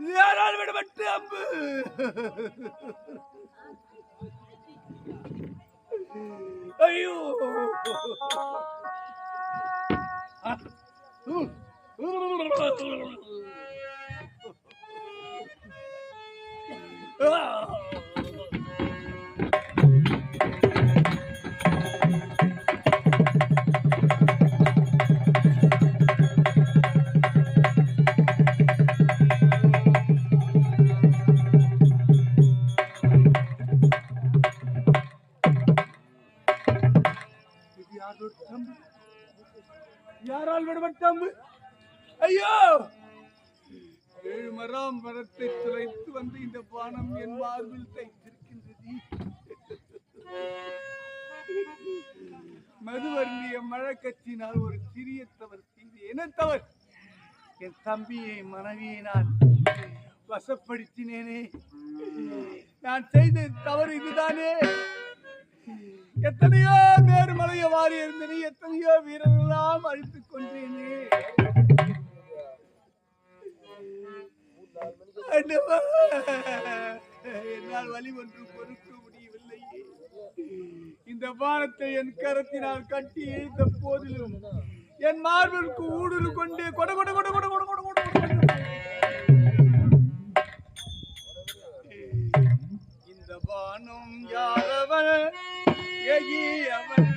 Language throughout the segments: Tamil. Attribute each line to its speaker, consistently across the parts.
Speaker 1: யாரால் விடப்பட்டு அம்பு? ஐயோ. இது யாரால் ஐயோ! ஏழு மரம் மரத்தை துளைத்து வந்து இந்த பானம் என் மார்பில் தைத்திருக்கின்றது. மதுவருந்திய மழக்கத்தினால் ஒரு சிறிய தவறு செய்து என்ன தவறு? என் தம்பியை மனைவியை நான் வசப்படுத்தினேனே. நான் செய்த தவறு இதுதானே? எத்தனையோ பேர் மலைய வாரி இருந்தனே எத்தனையோ வீரரெல்லாம் அழித்துக் கொண்டேனே என்னால் வழி ஒன்று பொறுக்க முடியவில்லை இந்த வானத்தை என் கரத்தினால் கட்டி இழுத்த போதிலும் என் மார்பிற்கு ஊடுருள் கொண்டு கொட கொட கொட கொட கொட கொட கொட இந்த வானம் யாரவன் ஏகி அவன்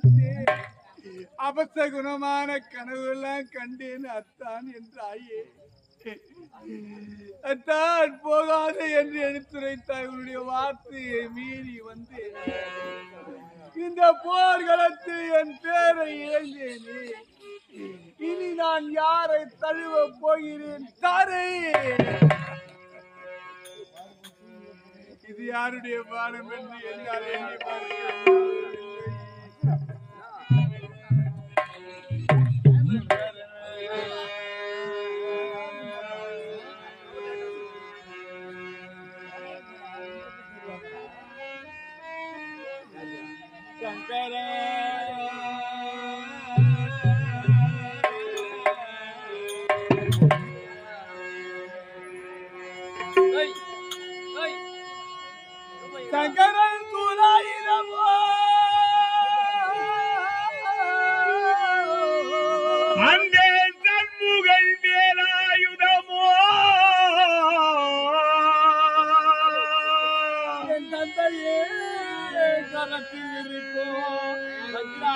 Speaker 1: எல்லாம் அபசகுணமான கனவுலாம் கண்டேன். அத்தான் என்றாயே. அத்தான் போகாத என்று எடுத்துரைத்தாய். உன்னுடைய வார்த்தையை மீறி வந்து இந்த போர்களத்தில் என் பேரை இழந்தேனே இனி நான் யாரை தழுவ போகிறேன்? தாரே. இது யாருடைய பாடம் என்று எல்லாரும் எண்ணி பார்க்க रजा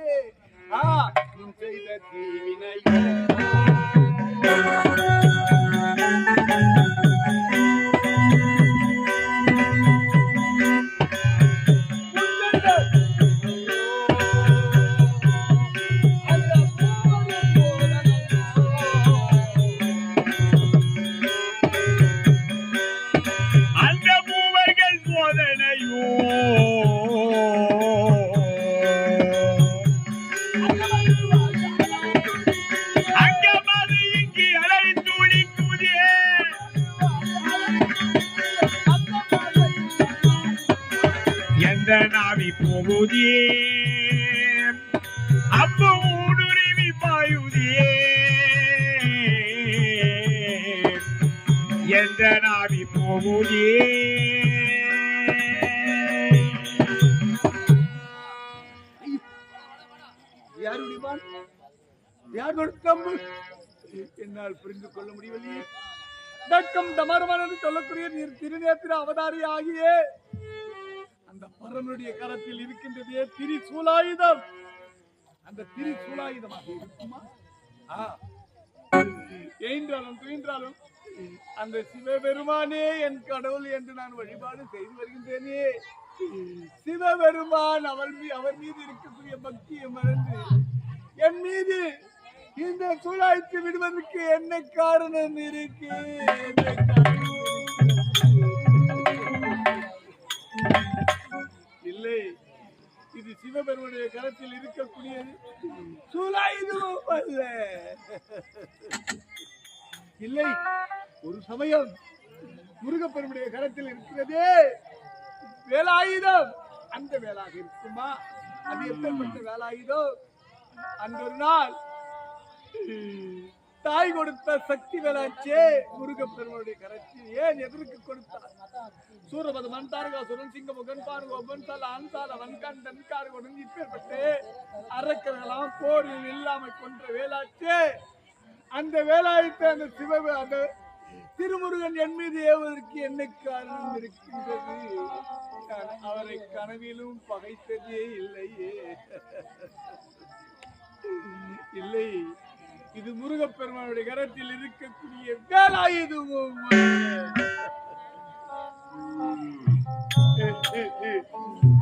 Speaker 1: முடியவில்லையே ஆ, உன் செய்த தீவினையோ. என்னால் புரிந்து கொள்ள முடியவில்லையே தக்கம் தமரமனது சொல்லக்கூடிய நீர் திருநேத்திர அவதாரி ஆகிய அந்த பரனுடைய கரத்தில் இருக்கின்றதே திரிசூலாயுதம். அந்த திரிசூலாயுதமாக இருக்குமா? ஆ. என்றாலும் துயின்றாலும் அந்த சிவபெருமானே என் கடவுள் என்று நான் வழிபாடு செய்து வருகின்றேனே. சிவபெருமான் அவள் மீ அவர் மீது இருக்கக்கூடிய பக்தியை மறந்து என் மீது இந்த சூழாய்த்து விடுவதற்கு என்ன காரணம் இருக்கு? இல்லை. இது சிவபெருமனுடைய கரத்தில் இருக்கக்கூடியது. சூழாயுதமும் அல்ல. இல்லை. ஒரு சமயம் முருகப்பெருமுடைய கரத்தில் இருக்கிறதே. வேலாயுதம். அந்த வேலாக இருக்குமா? அது எப்பேற்பட்ட வேலாயுதம்? அந்த ஒரு நாள் தாய் கொடுத்த சக்தி வேலாச்சே முருகப்பெருமனுடைய கரத்தில் ஏன் எதற்கு கொடுத்தார்? சூரபத மன்தாரகாசுரன் சிங்கமுகன் பார்கோபன் தல அன்சால வன்கண்டன் கார்கோடன் இப்பேற்பட்டு அரக்கர்களாம் போரில் இல்லாமல் கொன்ற வேலாச்சே. அந்த வேலாயத்தை அந்த சிவ அந்த திருமுருகன் என் மீது ஏவதற்கு என்ன காரணம் இருக்கின்றது? அவரை கனவிலும் பகைத்ததே இல்லையே. இல்லை இது முருகப்பெருமானுடைய கரத்தில் இருக்கக்கூடிய வேலாயுதமும்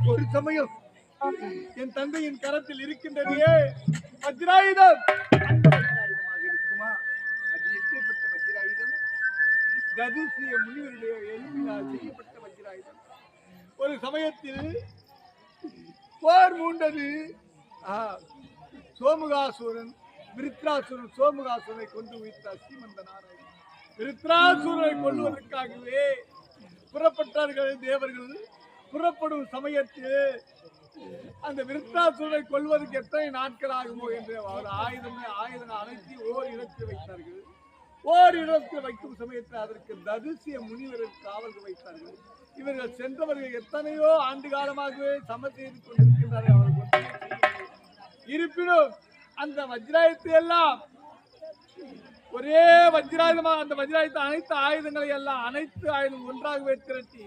Speaker 1: ஒரு சமயம் என் தந்தையின் கரத்தில் இருக்கின்றதையே வஜ்ராயுதம் அந்த ததிசிய முனிவருடைய எலும்பினால் செய்யப்பட்ட வஜ்ராயுதம் ஒரு சமயத்தில் போர் மூண்டது சோமுகாசுரன் விருத்ராசுரன் சோமுகாசுரனை கொண்டு வைத்தார் ஸ்ரீமந்த நாராயணன். விருத்ராசுரனை கொல்வதற்காகவே புறப்பட்டார்கள் தேவர்கள். புறப்படும் சமயத்தில் அந்த விருத்தாசுரனை கொல்வதற்கு எத்தனை நாட்கள் ஆகுமோ என்று அவர் ஆயுதமே ஆயுதம் அனைத்து ஓர் இடத்தில் வைத்தார்கள். ஓரிடத்தில் வைக்கும் சமயத்தில் அதற்கு தரிசிய முனிவர்கள் காவல்கள் வைத்தார்கள். இவர்கள் சென்றவர்கள் எத்தனையோ ஆண்டு காலமாகவே சம செய்து கொண்டிருக்கின்றார்கள் அவர்கள் இருப்பினும் அந்த வஜ்ராயத்தை எல்லாம் ஒரே வஜ்ராயுதமாக அந்த வஜ்ராயுத அனைத்து ஆயுதங்களை எல்லாம் அனைத்து ஆயுதம் ஒன்றாகவே திரட்டி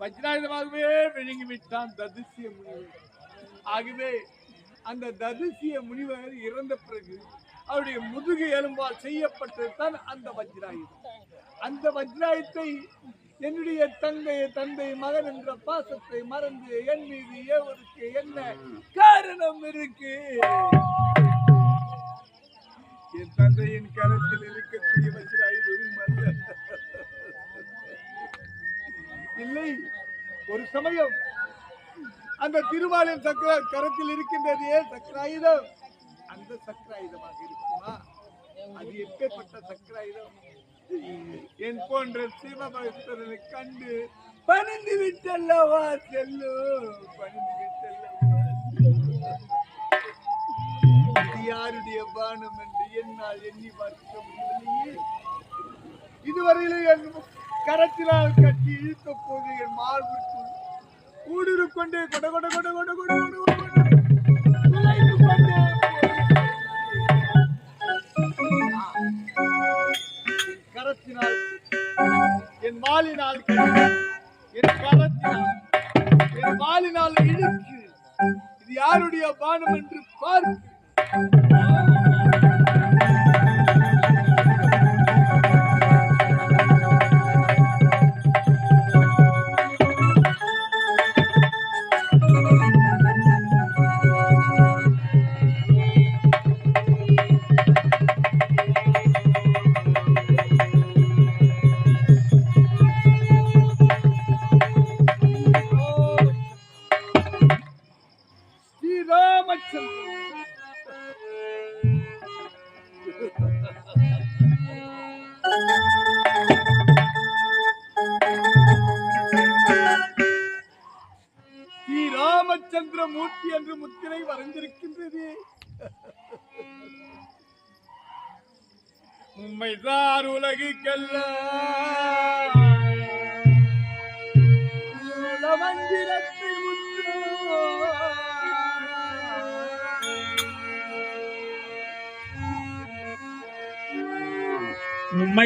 Speaker 1: வஜ்ராயுதமாகவே விழுங்கி விட்டான் முனிவர். ஆகவே அந்த ததிசிய முனிவர் இறந்த பிறகு அவருடைய முதுகு எலும்பால் செய்யப்பட்டதுதான் அந்த வஜ்ராயுதம். அந்த வஜ்ராயத்தை என்னுடைய தந்தை தந்தை மகன் என்ற பாசத்தை மறந்து என் மீது ஏவருக்கு என்ன காரணம் இருக்கு? என் தந்தையின் கரத்தில் இருக்கக்கூடிய வஜ்ராயுதம் அல்ல. இல்லை ஒரு சமயம் அந்த திருமாலின் சக்கர கரத்தில் இருக்கின்றதே சக்கராயுதம். அந்த சக்கராயுதமாக இருக்குமா? அது எப்பேற்பட்ட சக்கராயுதம் என் போன்ற சிவபக்தர்களை கண்டு பணிந்து விட்டல்லவா செல்லு பணிந்து விட்டல்லவா யாருடைய பானம் என்று என்னால் எண்ணி பார்க்க முடியவில்லையே. இதுவரையிலும் என் கரத்தினால் கட்டி இழுத்த போது என் மார்பிற்குள் ஊடுரு கொண்டே கொட கொட கொட கொட கொட கொட கரத்தினால் என் மாலினால் என் கரத்தினால் என் மாலினால் இழுக்கு இது யாருடைய பானம் என்று பார்க்க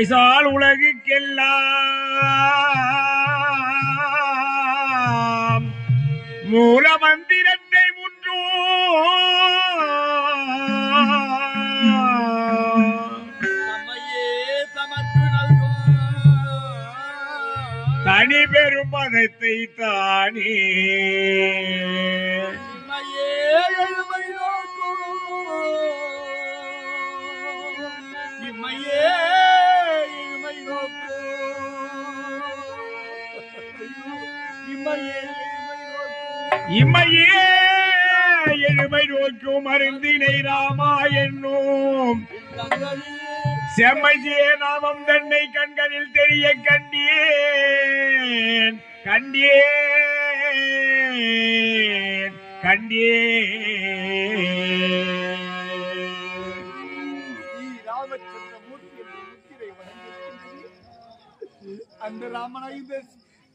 Speaker 2: பைசால் உலகுக்கெல்லாம். மூல மந்திரத்தை
Speaker 1: முற்றோ
Speaker 2: தனி பெரும் மதத்தை தானே.
Speaker 1: இம்மையே எழுமை நோக்கும்
Speaker 2: அருந்தினை ராமா என்னும்.
Speaker 1: தங்களிலே
Speaker 2: நாமம் தன்னை கண்களில் தெரிய
Speaker 1: கண்டியேன் கண்டியேன் கண்டியே அந்த ராமனை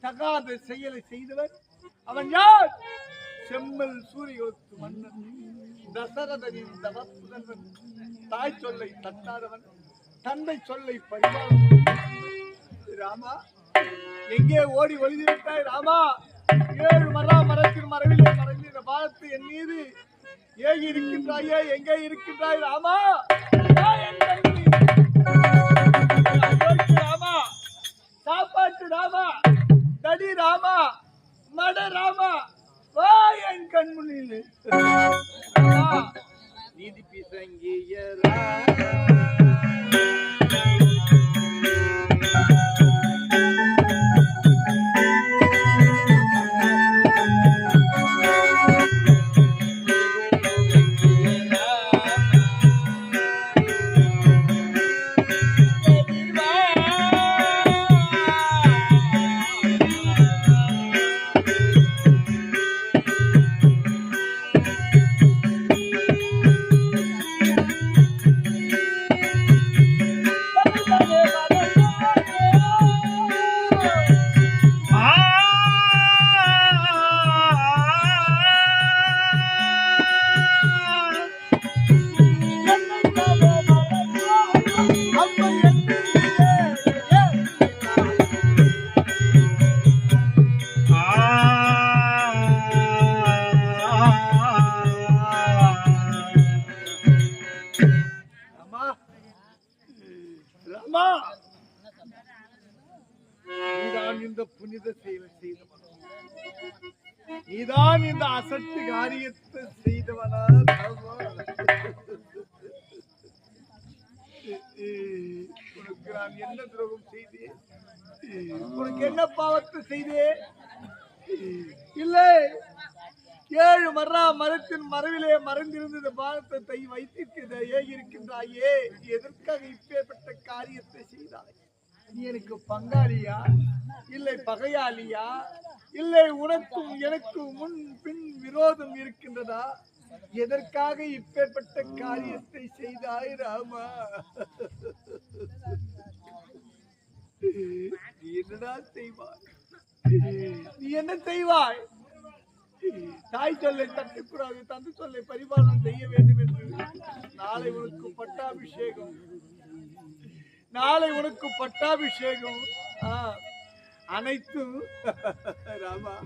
Speaker 1: தகாத செயலை செய்தவர் அவன் யார் செம்மல் சூரியொத்து மன்னன் தசரதனின் தவப்புதல்வன் தாய் சொல்லை தட்டாதவன் தந்தை சொல்லை பரிமாறும் ராமா எங்கே ஓடி ஒளிந்துவிட்டாய் ராமா ஏழு மரா மரத்தின் மரபிலே மறைந்த பாலத்து என் மீது ஏகி இருக்கின்றாயே எங்கே இருக்கின்றாய் ராமா ராமா சாப்பாட்டு ராமா தடி ராமா மட ராமா வா என் கண்முனியில் நீதி பிசங்கிய ராமா பாவத்தை செய்தே. இல்லை. ஏழு மர்ரா மரத்தின் மரவிலே மறைந்திருந்தது தை வைத்திருக்கிற இருக்கின்றாயே எதற்காக இப்பேற்பட்ட காரியத்தை செய்தாய்? நீ எனக்கு பங்காளியா? இல்லை பகையாளியா? இல்லை உனக்கும் எனக்கு முன் பின் விரோதம் இருக்கின்றதா? எதற்காக இப்பேற்பட்ட காரியத்தை செய்தாய் ராமா? நீ என்னடா செய்வாய்? நீ என்ன செய்வாய்? தாய் சொல்லை தட்டக்கூடாது தந்தை சொல்லை பரிபாலனம் செய்ய வேண்டும் என்று. நாளை உனக்கு பட்டாபிஷேகம். நாளை உனக்கு பட்டாபிஷேகம். ஆ, அனைத்தும் ராமா.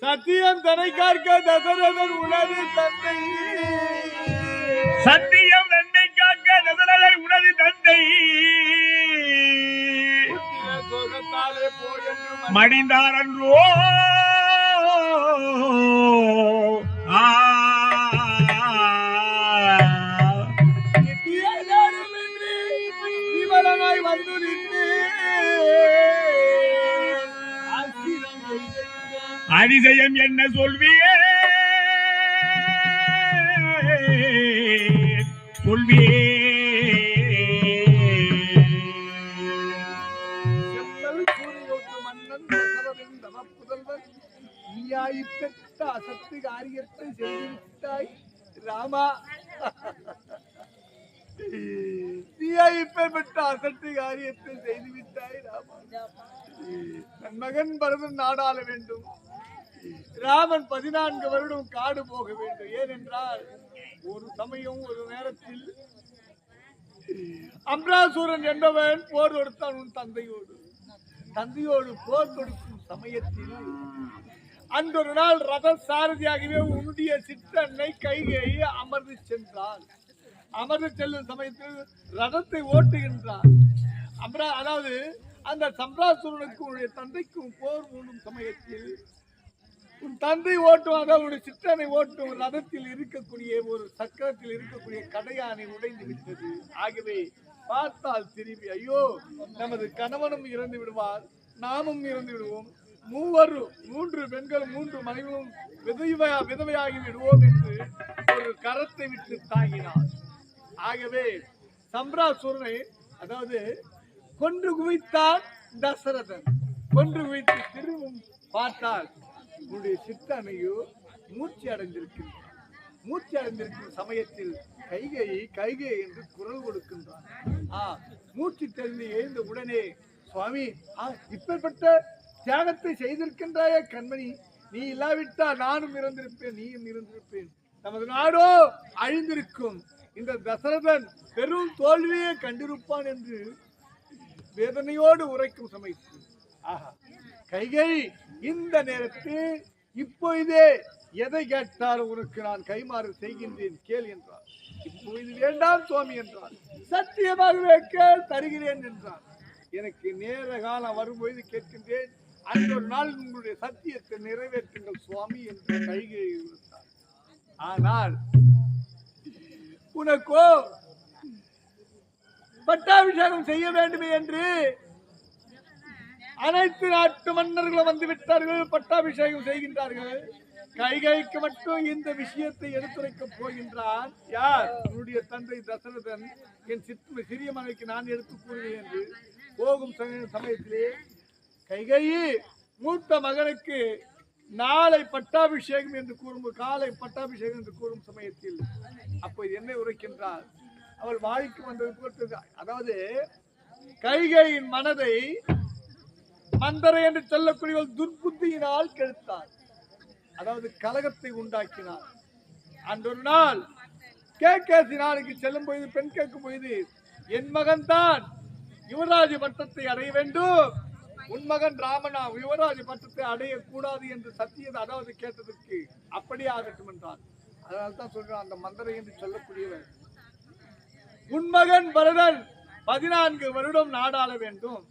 Speaker 1: சத்தியம் தனை காக்க தசரதன் உணவு தந்தை.
Speaker 2: சத்தியம் நன்மை காக்க தசரதன் உணவு தந்தை. மடிந்தார் அன்றோ. அதிசயம் என்ன சொல்வியே சொல்வியே
Speaker 1: தசரதன் நீயாய் பெற்ற அசத்து காரியத்தை செய்துவிட்டாய் ராமா. நீயாய் பெற்ற அசத்து காரியத்தை செய்துவிட்டாய் ராமா. தன் மகன் பரதன் நாடாள வேண்டும். ராமன் பதினான்கு வருடம் காடு போக வேண்டும். ஏனென்றால் ஒரு சமயம் ஒரு நேரத்தில் அம்ராசூரன் என்பவன் போர் தொடுத்தான் உன் தந்தையோடு. தந்தையோடு போர் கொடுக்கும் சமயத்தில் அன்றொரு நாள் ரத சாரதியாகவே உன்னுடைய சிற்றன்னை கைகையை அமர்ந்து சென்றார் அமர்ந்து செல்லும் சமயத்தில் ரதத்தை ஓட்டுகின்றார் அம்ரா அதாவது அந்த சம்ராசுரனுக்கும் உன்னுடைய தந்தைக்கும் போர் மூடும் சமயத்தில் உன் தந்தை ஓட்டும் அதாவது சிற்றனை ஓட்டும் ரதத்தில் இருக்கக்கூடிய ஒரு சக்கரத்தில் இருக்கக்கூடிய கடையானை உடைந்து விட்டது. ஆகவே பார்த்தால் திரும்பி ஐயோ நமது கணவனும் இறந்து விடுவார் நாமும் இறந்து விடுவோம். மூவரும் மூன்று பெண்கள் மூன்று மனைவியும் விதவையா விதவையாகி விடுவோம் என்று ஒரு கரத்தை விட்டு தாங்கினார். ஆகவே சம்ராசுரனை அதாவது கொன்று குவித்தான் தசரதன். கொன்று குவித்து திரும்பும் பார்த்தால் உன்னுடைய சித்தனையோ மூச்சு அடைந்திருக்கின்றான் மூச்சு அடைந்திருக்கும் சமயத்தில் கைகை கைகை என்று குரல் கொடுக்கின்றான். ஆ மூச்சு தெரிந்து எழுந்த உடனே சுவாமி ஆ இப்பேற்பட்ட தியாகத்தை செய்திருக்கின்றாயே கண்மணி. நீ இல்லாவிட்டால் நானும் இறந்திருப்பேன் நீயும் இருந்திருப்பேன் நமது நாடோ அழிந்திருக்கும். இந்த தசரதன் பெரும் தோல்வியை கண்டிருப்பான் என்று வேதனையோடு உரைக்கும் சமயத்தில். ஆஹா கைகை இந்த நேரத்தில் இப்பொழுதே எதை கேட்டாலும் உனக்கு நான் கைமாறு செய்கின்றேன்? கேள் என்றார் இப்பொழுது வேண்டாம் சுவாமி என்றார். சத்தியமாகவே கேள் தருகிறேன் என்றார். எனக்கு நேர காலம் வரும்பொழுது கேட்கின்றேன் அந்த ஒரு நாள் உங்களுடைய சத்தியத்தை நிறைவேற்றுங்கள் சுவாமி என்று கைகையை விடுத்தார் ஆனால் உனக்கோ பட்டாபிஷேகம் செய்ய வேண்டுமே என்று அனைத்து நாட்டு மன்னர்களும் வந்து விட்டார்கள் பட்டாபிஷேகம் செய்கின்றார்கள். கைகைக்கு மட்டும் இந்த விஷயத்தை எடுத்துரைக்கப் போகின்றார். யார்? உன்னுடைய தந்தை தசரதன். என் சித்து சிறிய மனைவிக்கு நான் எடுத்து கூறுவேன் என்று. போகும் சமய- சமயத்திலே கைகை மூத்த மகனுக்கு நாளை பட்டாபிஷேகம் என்று கூறும் காலை பட்டாபிஷேகம் என்று கூறும் சமயத்தில் அப்போ என்னை உரைக்கின்றார். அவள் வாய்க்கு வந்தது போட்டு அதாவது கைகையின் மனதை மந்தரை என்று சொல்லக்கூடிய துர்புத்தியினால் கெடுத்தார் அதாவது கலகத்தை உண்டாக்கினார் அன்றொரு நாள் கேகேசி நாளுக்கு செல்லும் பொழுது பெண் கேட்கும் பொழுது என் மகன் தான் யுவராஜ பட்டத்தை அடைய வேண்டும். உன் மகன் ராமனா யுவராஜ பட்டத்தை அடையக்கூடாது என்று சத்தியது அதாவது கேட்டதற்கு அப்படியே ஆகட்டும் என்றார் அதனால தான் சொல்றான் அந்த மந்தரை என்று சொல்லக்கூடியவர் உன் மகன் பரதன் பதினான்கு வருடம் நாடாள வேண்டும்.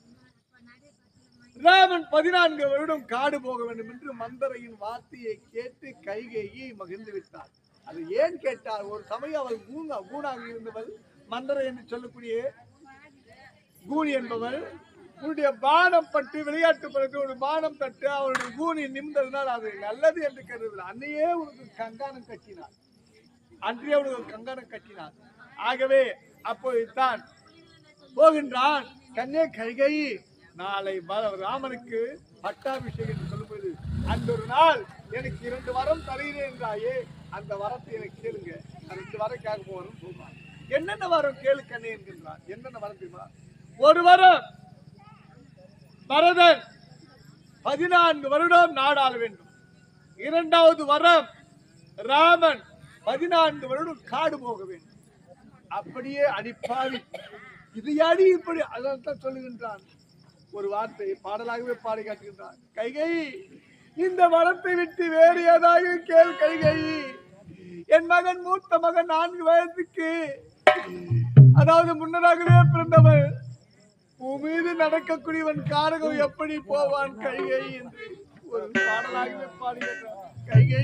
Speaker 1: ராமன் பதினான்கு வருடம் காடு போக வேண்டும் என்று மந்தரையின் வார்த்தையை கேட்டு கைகேயி மகிழ்ந்து விட்டார். அது ஏன் கேட்டார்? ஒரு சமயம் அவள் கூணா கூணாக இருந்தவள் மந்தரை என்று சொல்லக்கூடிய கூணி என்பவள் உன்னுடைய பானம் பட்டு விளையாட்டு பிறகு ஒரு பானம் தட்டு அவருடைய கூணி நிமிந்ததுனால் அது நல்லது என்று கருதவில்லை அன்னையே உனக்கு கங்கானம் கட்டினார். அன்றையே உனக்கு கங்கானம் கட்டினார். ஆகவே அப்போதுதான் போகின்றான் கண்ணே கைகை நாளை ராமனுக்கு பட்டாபிஷேகம் என்று சொல்லும்போது அந்த ஒரு நாள் எனக்கு இரண்டு வரம் தருகிறேன் என்றாயே அந்த வரத்தை எனக்கு கேளுங்க. ரெண்டு வரம் கேட்க போறேன் சொல்றான். என்னென்ன வரம் கேளு கண்ணே என்கின்றான். என்னென்ன வரம் தெரியுமா? ஒரு வரம் பரதன் பதினான்கு வருடம் நாடாள வேண்டும். இரண்டாவது வரம் ராமன் பதினான்கு வருடம் காடு போக வேண்டும். அப்படியே அடிப்பாவி. இது அடி இப்படி? அதான் தான் சொல்லுகின்றான். ஒரு வார்த்தை பாடலாகவே பாடி காட்டுகின்றார். கைகை இந்த வரத்தை விட்டு வேறு ஏதாவது கேள் கைகை. என் மகன் மூத்த மகன் நான்கு வயதுக்கு அதாவது முன்னதாகவே பிறந்தவன் உன் மீது நடக்கக்கூடியவன் காரகம் எப்படி போவான் கைகை என்று ஒரு பாடலாகவே பாடுகின்றான் கைகை